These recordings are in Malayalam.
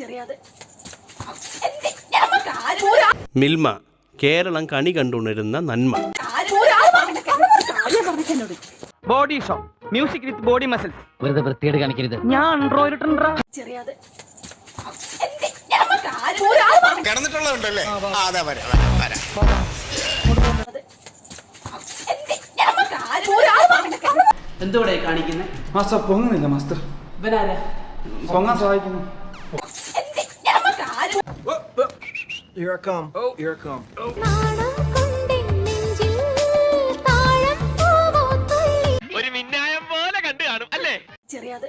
ചെറിയത് മിൽമ കേരളം കണി കണ്ടുണരുന്ന നന്മ. Body show music with body muscles വെറുതെ വൃത്തിയേട് കാണിക്കരുത്. ഞാൻ ചെറിയത് കിടന്നിട്ടുള്ളതുണ്ടല്ലേ? ആ, അതാ വരാം വരാം, വരാം. എന്തോടെ കാണിക്കുന്നത് മാസ്റ്റർ പൊങ്ങുന്നില്ല മാസ്റ്റർ. ഇവനാരാ? പൊങ്ങാൻ സഹായിക്കുന്നു. നാണം I നെഞ്ചിൽ I പൂവോ I ഒരു മിന്നായം പോലെ കണ്ടു കാണും അല്ലേ ചെറിയത്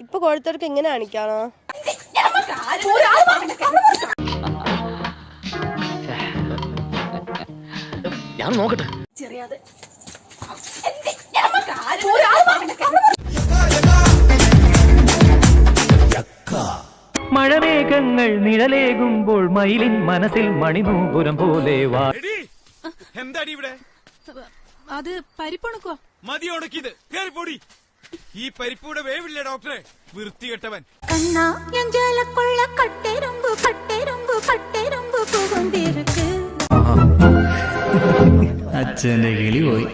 ഇപ്പൊ കൊടുത്തവർക്ക് എങ്ങനെ കാണിക്കാണോ ഞാൻ നോക്കട്ടെ ചെറിയത് മേഘങ്ങൾ നിഴലേകുമ്പോൾ മയിലിൻ മനസ്സിൽ മണിനൂപുരം പോലെ എന്താടി ഇവിടെ? അത് പരിപ്പുണക്കോ മതി ഉണക്കിയത്? ഈ പരിപ്പൂടെ വേവില്ല ഡോക്ടറെ? വൃത്തികെട്ടവൻ. കണ്ണാ അച്ഛന്റെ കിളി പോയി.